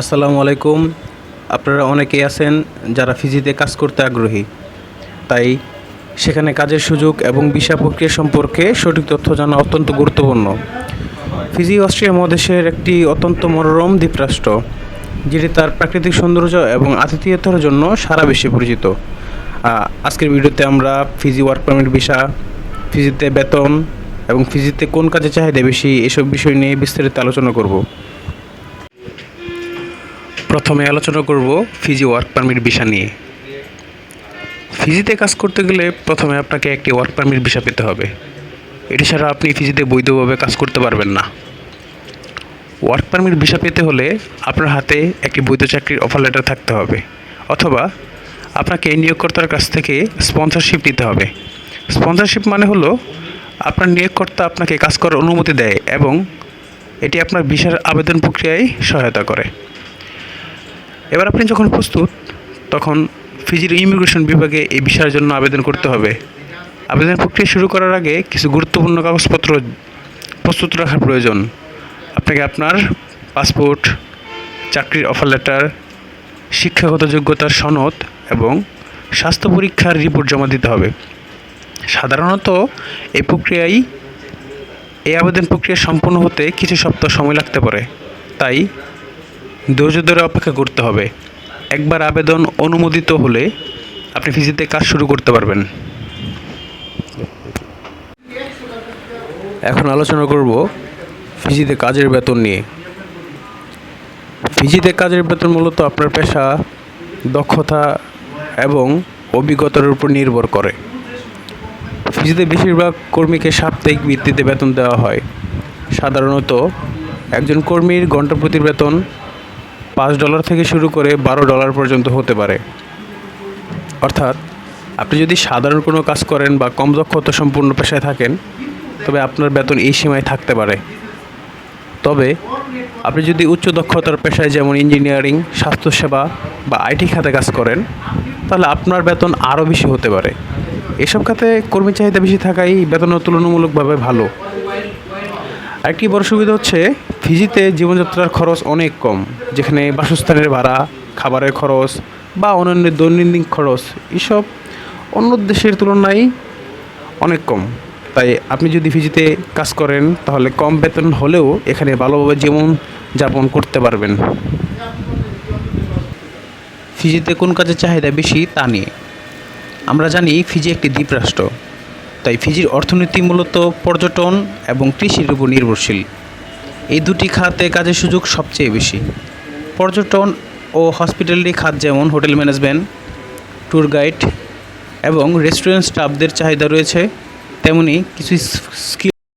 আসসালামু আলাইকুম। আপনারা অনেকেই আছেন যারা ফিজিতে কাজ করতে আগ্রহী। তাই সেখানে কাজের সুযোগ এবং ভিসা প্রক্রিয়া সম্পর্কে সঠিক তথ্য জানা অত্যন্ত গুরুত্বপূর্ণ। ফিজি অস্ট্রিয়া মহাদেশের একটি অত্যন্ত মনোরম দ্বীপরাষ্ট্র, যেটি তার প্রাকৃতিক সৌন্দর্য এবং আতিথেয়তার জন্য সারা বিশ্বে পরিচিত। আজকের ভিডিওতে আমরা ফিজি ওয়ার্ক পারমিট ভিসা, ফিজিতে বেতন এবং ফিজিতে কোন কাজে চাহিদা বেশি এসব বিষয় নিয়ে বিস্তারিত আলোচনা করব। প্রথমে আলোচনা করব ফিজি ওয়ার্ক পারমিট ভিসা নিয়ে। ফিজিতে কাজ করতে গেলে প্রথমে আপনাকে একটি ওয়ার্ক পারমিট ভিসা পেতে হবে। এটি ছাড়া আপনি ফিজিতে বৈধভাবে কাজ করতে পারবেন না। ওয়ার্ক পারমিট ভিসা পেতে হলে আপনার হাতে একটি বৈধ চাকরির অফার লেটার থাকতে হবে, অথবা আপনাকে নিয়োগকর্তার কাছ থেকে স্পন্সরশিপ নিতে হবে। স্পন্সরশিপ মানে হলো আপনার নিয়োগকর্তা আপনাকে কাজ করার অনুমতি দেয় এবং এটি আপনার ভিসার আবেদন প্রক্রিয়ায় সহায়তা করে। এবার আপনি যখন প্রস্তুত, তখন ফিজির ইমিগ্রেশন বিভাগে এই বিষয়ের জন্য আবেদন করতে হবে। আবেদন প্রক্রিয়া শুরু করার আগে কিছু গুরুত্বপূর্ণ কাগজপত্র প্রস্তুত রাখার প্রয়োজন। আপনাকে আপনার পাসপোর্ট, চাকরির অফার লেটার শিক্ষাগত যোগ্যতার সনদ এবং স্বাস্থ্য পরীক্ষার রিপোর্ট জমা দিতে হবে। সাধারণত এই প্রক্রিয়ায় এই আবেদন প্রক্রিয়া সম্পূর্ণ হতে কিছু সপ্তাহ সময় লাগতে পারে। তাই ধৈর্য ধরে অপেক্ষা করতে হবে। একবার আবেদন অনুমোদিত হলে আপনি ফিজিতে কাজ শুরু করতে পারবেন। এখন আলোচনা করব ফিজিতে কাজের বেতন নিয়ে। ফিজিতে কাজের বেতন মূলত আপনার পেশা, দক্ষতা এবং অভিজ্ঞতার উপর নির্ভর করে। ফিজিতে বেশিরভাগ কর্মীকে সাপ্তাহিক ভিত্তিতে বেতন দেওয়া হয়। সাধারণত একজন কর্মীর ঘণ্টা প্রতি বেতন পাঁচ ডলার থেকে শুরু করে বারো ডলার পর্যন্ত হতে পারে। অর্থাৎ আপনি যদি সাধারণ কোনো কাজ করেন বা কম দক্ষতা সম্পূর্ণ পেশায় থাকেন, তবে আপনার বেতন এই সীমায় থাকতে পারে। তবে আপনি যদি উচ্চ দক্ষতার পেশায় যেমন ইঞ্জিনিয়ারিং, স্বাস্থ্যসেবা বা আইটি খাতে কাজ করেন, তাহলে আপনার বেতন আরও বেশি হতে পারে। এসব খাতে কর্মী চাহিদা বেশি থাকাই বেতন তুলনামূলকভাবে ভালো। আরেকটি বড় সুবিধা হচ্ছে ফিজিতে জীবনযাত্রার খরচ অনেক কম। যেখানে বাসস্থানের ভাড়া, খাবারের খরচ বা অন্যান্য দৈনন্দিন খরচ, এসব অন্য দেশের তুলনায় অনেক কম। তাই আপনি যদি ফিজিতে কাজ করেন, তাহলে কম বেতন হলেও এখানে ভালোভাবে জীবন যাপন করতে পারবেন। ফিজিতে কোন কাজের চাহিদা বেশি তা নিয়ে। আমরা জানি ফিজি একটি দ্বীপরাষ্ট্র। তাই ফিজির অর্থনীতি মূলত পর্যটন এবং কৃষির উপর নির্ভরশীল। এই দুটি খাতে কাজের সুযোগ সবচেয়ে বেশি। পর্যটন ও হসপিটালিটি খাত যেমন হোটেল ম্যানেজমেন্ট, ট্যুর গাইড এবং রেস্টুরেন্ট স্টাফদের চাহিদা রয়েছে, তেমনি কিছু স্কিল